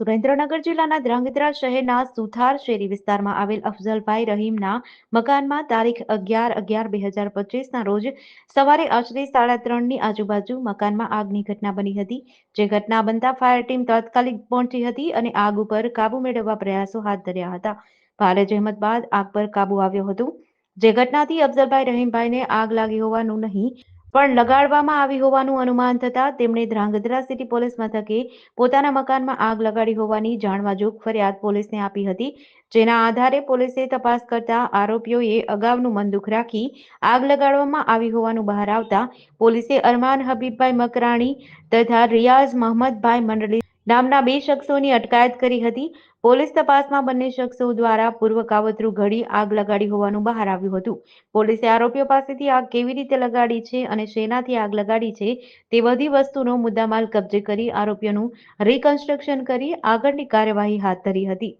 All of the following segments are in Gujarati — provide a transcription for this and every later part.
સુરેન્દ્રનગર જિલ્લાના ધ્રાંગધ્રા શહેરના સુથાર શેરી વિસ્તારમાં આવેલ અફઝલભાઈ રહીમના મકાનમાં તારીખ અગિયાર અગિયાર બે હજાર પચીસના રોજ સવારે આશરે સાડા ત્રણની આજુબાજુ મકાનમાં આગની ઘટના બની હતી, જે ઘટના બનતા ફાયર ટીમ તાત્કાલિક પહોંચી હતી અને આગ ઉપર કાબુ મેળવવા પ્રયાસો હાથ ધર્યા હતા. ભારે જહેમત બાદ આગ પર કાબુ આવ્યો હતો. જે ઘટનાથી અફઝલભાઈ રહીમભાઈને આગ લાગી હોવાનું નહીં પણ લગાડવામાં આવી હોવાનું અનુમાન થતા તેમણે ધ્રાંગધ્રા સિટી પોલીસ મથકે પોતાના મકાનમાં આગ લગાડી હોવાની જાણવાજોગ ફરિયાદ પોલીસને આપી હતી. જેના આધારે પોલીસે તપાસ કરતા આરોપીઓએ અગાઉનું મનદુખ રાખી આગ લગાડવામાં આવી હોવાનું બહાર આવતા પોલીસે અરમાન હબીબભાઈ મકરાણી તથા રિયાઝ મહમદભાઈ મંડળી નામના બે શખ્સોની અટકાયત કરી હતી. પોલીસ તપાસમાં બંને શખ્સો દ્વારા પૂર્વ કાવતરું ઘડી આગ લગાડી હોવાનું બહાર આવ્યું હતું. પોલીસે આરોપીઓ પાસેથી આગ કેવી રીતે લગાડી છે અને શેનાથી આગ લગાડી છે તે બધી વસ્તુનો મુદ્દામાલ કબજે કરી આરોપીઓનું રિકન્સ્ટ્રક્શન કરી આગળની કાર્યવાહી હાથ ધરી હતી.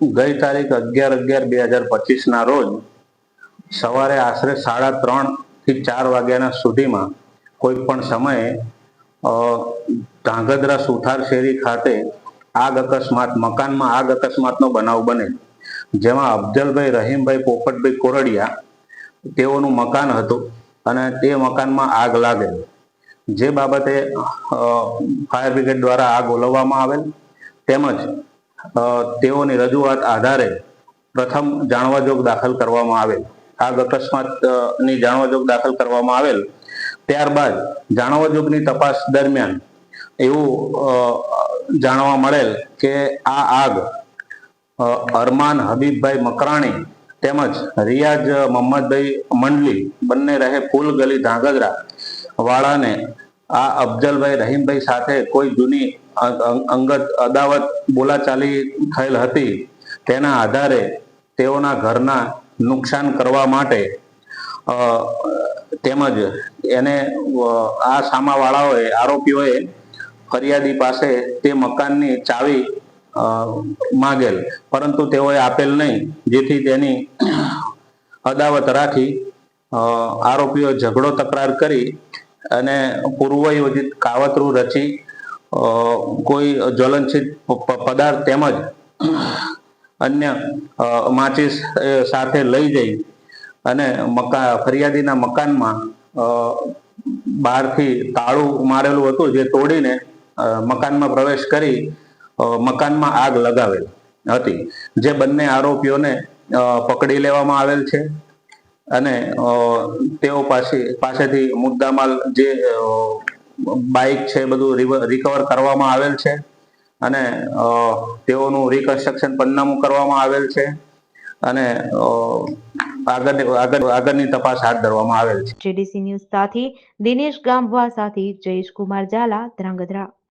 ગઈ તારીખ અગિયાર અગિયાર બે હજાર પચીસ ના રોજ સવારે આશરે સાડા ત્રણથી ચાર વાગ્યાના સુધીમાં કોઈ પણ સમયે અ, ધાંગધ્રા સુથાર શેરી ખાતે આગ અકસ્માત મકાનમાં આગ અકસ્માતનો બનાવ બને જેમાં અફજલભાઈ રહીમભાઈ પોપટભાઈ કોરડિયા તેઓનું મકાન હતું અને તે મકાનમાં આગ લાગેલ. જે બાબતે ફાયર બ્રિગેડ દ્વારા આગ ઓલવવામાં આવેલ. તેમજ તેઓની રજૂઆત આધારે પ્રથમ જાણવાજોગ દાખલ કરવામાં આવેલ. આગ અકસ્માતની જાણવાજોગ દાખલ કરવામાં આવેલ. ત્યારબાદ જાણવાજોગની તપાસ દરમિયાન એવું જાણવા મળેલ કે આ આગ અરમાન હબીબભાઈ મકરાણી તેમજ રિયાજ મોહમ્મદભાઈ મંડલી બંને રહે પુલ ગલી ધાંગધ્રા વાળાને આ અફજલભાઈ રહીમભાઈ સાથે કોઈ જૂની અંગત અદાવત બોલાચાલી થયેલ હતી. તેના આધારે તેઓના ઘરના નુકસાન કરવા માટે તેમજ એને આ સામાવાળાઓએ, આરોપીઓએ ફરિયાદી પાસે તે મકાનની ચાવી માગેલ. પરંતુ તેઓએ આપેલ નહીં, જેથી તેની અદાવત રાખી આરોપીઓ ઝઘડો તકરાર કરી અને પૂર્વયોજિત કાવતરું રચી કોઈ જ્વલનશીલ પદાર્થ તેમજ અન્ય માચિસ સાથે લઈ જઈ અને મકા, ફરિયાદીના મકાનમાં બહારથી તાળું મારેલું હતું જે તોડીને મકાનમાં પ્રવેશ કરી મકાનમાં આગ લગાવેલ હતી. જે બંને આરોપીઓને પકડી લેવામાં આવેલ છે અને તેઓ પાસે પાસેથી મુદ્દામાલ જે બાઇક છે બધું રિકવર કરવામાં આવેલ છે અને તેઓનું રિકન્સ્ટ્રક્શન પન્નામું કરવામાં આવેલ છે અને અ, આગળની આગળ આગળની તપાસ હાથ ધરવામાં આવેલ છે. જેડીસી ન્યૂઝ સાથે દિનેશ ગામવા સાથે જયેશ કુમાર ઝાલા ધ્રાંગધ્રા.